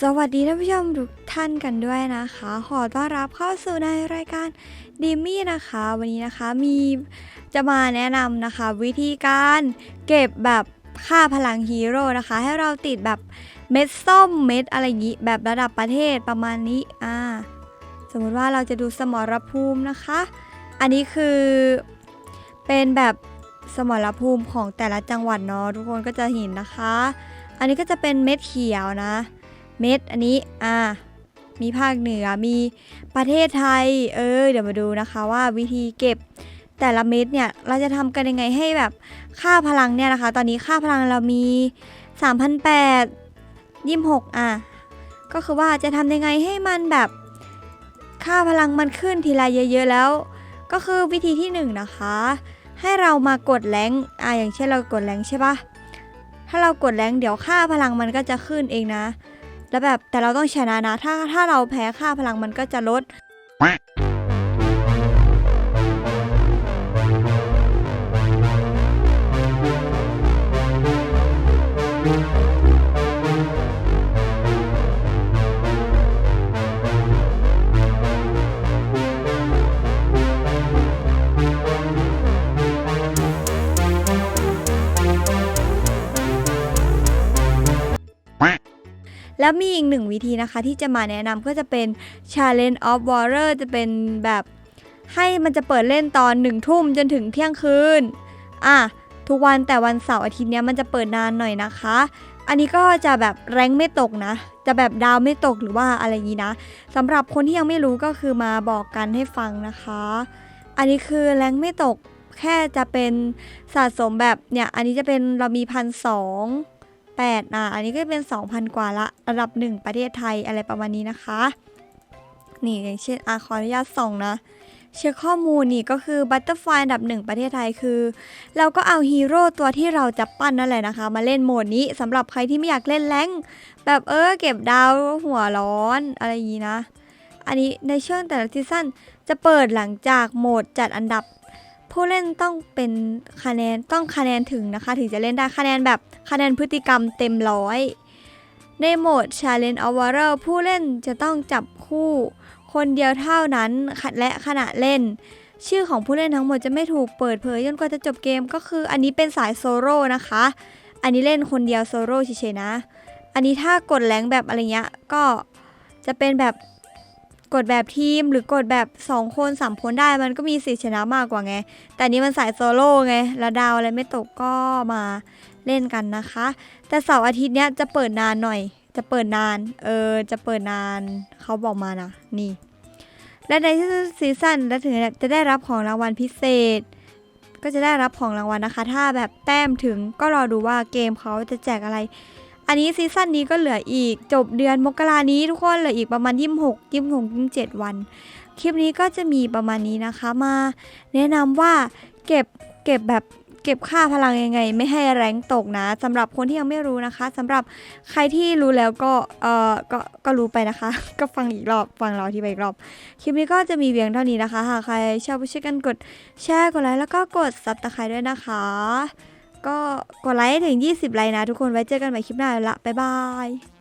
สวัสดีท่านผู้ชมทุกท่านกันด้วยนะคะ ขอต้อนรับเข้าสู่ในรายการดิมมี่นะคะ วันนี้นะคะมีจะมาแนะนำนะคะ วิธีการเก็บแบบค่าพลังฮีโร่นะคะ ให้เราติดแบบเม็ดส้มเม็ดอะไรอย่างนี้ แบบระดับประเทศประมาณนี้อ่าสมมติว่าเราจะดูสมรภูมินะคะ อันนี้คือเป็นแบบสมรภูมิของแต่ละจังหวัดเนาะทุกคนก็จะเห็นนะคะ อันนี้ก็จะเป็นเม็ดเขียวนะ เม็ดอันนี้อ่ามีภาคเหนือมีประเทศไทย เออ เดี๋ยวมาดูนะคะว่าวิธีเก็บแต่ละเม็ดเนี่ย เราจะทำกันยังไงให้แบบค่าพลังเนี่ยนะคะ ตอนนี้ค่าพลังเรามี 3,800ยี่หกอะ ก็คือว่าจะทำยังไงให้มันแบบค่าพลังมันขึ้นทีละเยอะๆแล้ว ก็คือวิธีที่หนึ่งนะคะ ให้เรามากดแรงอะอย่างเช่นเรากดแรงใช่ปะถ้าเรากดแรงเดี๋ยวค่าพลังมันก็จะขึ้นเองนะ แล้วแบบแต่เราต้องชนะนะ ถ้าถ้าเราแพ้ค่าพลังมันก็จะลด แล้วมีอีกหนึ่งวิธีนะคะที่จะมาแนะนำก็จะเป็น Challenge of Water จะเป็นแบบให้มันจะเปิดเล่นตอนหนึ่งทุ่มจนถึงเที่ยงคืน อะ ทุกวันแต่วันเสาร์อาทิตย์เนี้ยมันจะเปิดนานหน่อยนะคะ อันนี้ก็จะแบบแรงไม่ตกนะ จะแบบดาวไม่ตกหรือว่าอะไรอย่างนี้นะสำหรับคนที่ยังไม่รู้ก็คือมาบอกกันให้ฟังนะคะ อันนี้คือแรงไม่ตกแค่จะเป็นสะสมแบบเนี่ย อันนี้จะเป็นเรามีพันสอง 8อะอันนี้ก็เป็น 2,000 กว่าละระดับ 1 ประเทศไทยอะไรประมาณนี้นะคะ นี่อย่างเช่นอขออนุญาตส่งนะ เช็คข้อมูลนี่ก็คือบัตเตอร์ฟลายอันดับ 1 ประเทศไทยคือ เราก็เอาฮีโร่ตัวที่เราจะปั้นนั่นแหละนะคะ มาเล่นโหมดนี้สำหรับใครที่ไม่อยากเล่นแรงแบบเออเก็บดาวหัวร้อนอะไรอย่างนี้นะ อันนี้ในช่วงแต่ละซีซั่นจะเปิดหลังจากโหมดจัดอันดับ ผู้เล่นต้องเป็นคะแนนต้องคะแนนถึงนะคะ ถึงจะเล่นได้คะแนนแบบคะแนนพฤติกรรมเต็มร้อยในโหมด Challenge of Water ผู้เล่นจะต้องจับคู่ คนเดียวเท่านั้นและขณะเล่น ชื่อของผู้เล่นทั้งหมดจะไม่ถูกเปิดเผยจนกว่าจะจบเกมก็คืออันนี้เป็นสายโซโล่นะคะ อันนี้เล่นคนเดียวโซโล่เฉยๆนะ อันนี้ถ้ากดแรงแบบอะไรเงี้ยก็จะเป็นแบบ กดแบบทีมหรือกดแบบ 2 คน 3 คนได้มันก็มีสิทธิชนะมากกว่าไง แต่นี้มันสายโซโล่ไงแล้วดาวอะไรไม่ตกก็มาเล่นกันนะคะ แต่เสาร์อาทิตย์เนี้ยจะเปิดนานหน่อย จะเปิดนาน เออ จะเปิดนานเขาบอกมานะนี่ และในซีซั่นและถึงจะได้รับของรางวัลพิเศษ ก็จะได้รับของรางวัลนะคะ ถ้าแบบแต้มถึงก็รอดูว่าเกมเขาจะแจกอะไร อันนี้ซีซั่นนี้ก็เหลืออีกจบเดือนมกรานี้ทุกคนเหลืออีกประมาณ26 26 27วัน คลิปนี้ก็จะมีประมาณนี้นะคะมา แนะนำว่าเก็บเก็บแบบเก็บค่าพลังยังไง ไม่ให้แรงตกนะสำหรับคนที่ยังไม่รู้นะคะสำหรับใครที่รู้แล้วก็เออก็ก็รู้ไปนะคะ ก็ฟังอีกรอบฟังเราที่ไปอีกรอบ คลิปนี้ก็จะมีเพียงเท่านี้นะคะหากใครชอบช่วยกันกดแชร์กดไลค์แล้วก็กดซับตะไคร้ด้วยนะคะ ก็กดไลค์ถึง 20 ไลค์นะทุกคนไว้เจอกันใหม่คลิปหน้าละบ๊ายบาย